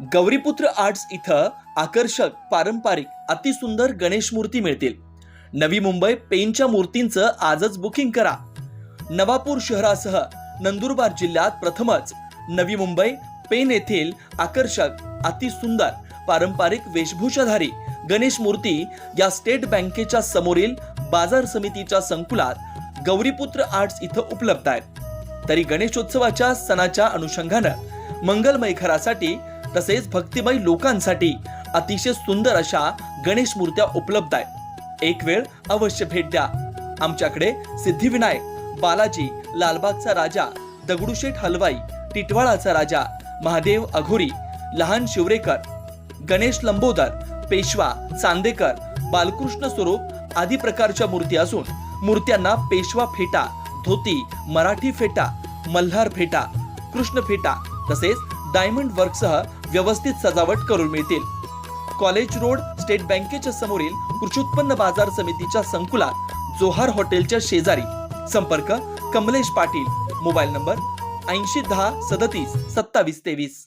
Gauriputra arts इथं आकर्षक पारंपरिक अतिसुंदर गणेश मूर्ती मिळतील. नवी मुंबई पेनच्या मूर्तींचं आजच बुकिंग करा. नवापूर शहरासह नंदुरबार जिल्ह्यात प्रथमच नवी मुंबई पेन येथील आकर्षक अतिसुंदर पारंपरिक वेशभूषाधारी गणेश मूर्ती या स्टेट बँकेच्या समोरील बाजार समितीच्या संकुलात गौरीपुत्र आर्ट्स इथं उपलब्ध आहेत. तरी गणेशोत्सवाच्या सणाच्या अनुषंगानं मंगलमय घरासाठी तसेच भक्तिमय लोकांसाठी अतिशय सुंदर अशा गणेश मूर्त्या उपलब्ध आहेत. एक वेळ अवश्य भेट द्या. आमच्याकडे सिद्धिविनायक बालाजी लालबागचा राजा दगडूशेठ हलवाई टिटवाळाचा राजा महादेव अघोरी लहान शिवरेकर गणेश लंबोदर पेशवा चांदेकर बालकृष्ण स्वरूप आदी प्रकारच्या मूर्ती असून मूर्त्यांना पेशवा फेटा धोती मराठी फेटा मल्हार फेटा कृष्ण फेटा तसेच डायमंड वर्कसह व्यवस्थित सजावट करून मिळतील. कॉलेज रोड स्टेट बँकेच्या समोरील कृषी उत्पन्न बाजार समितीच्या संकुलात जोहार हॉटेलच्या शेजारी. संपर्क कमलेश पाटील मोबाईल नंबर ऐंशी दहा सदतीस सत्तावीस तेवीस.